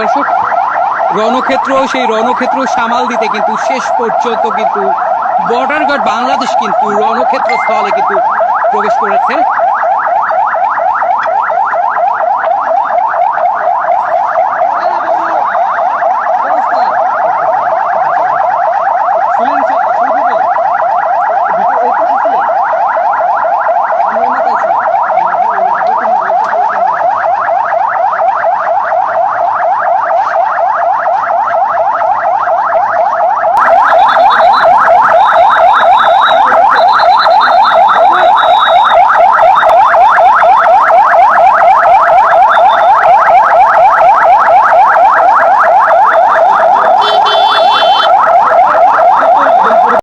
দর্শক রণক্ষেত্র সেই রণক্ষেত্র সামাল দিতে কিন্তু শেষ পর্যন্ত কিন্তু বর্ডার গার্ড বাংলাদেশ কিন্তু রণক্ষেত্র স্থলে কিন্তু প্রবেশ করেছে।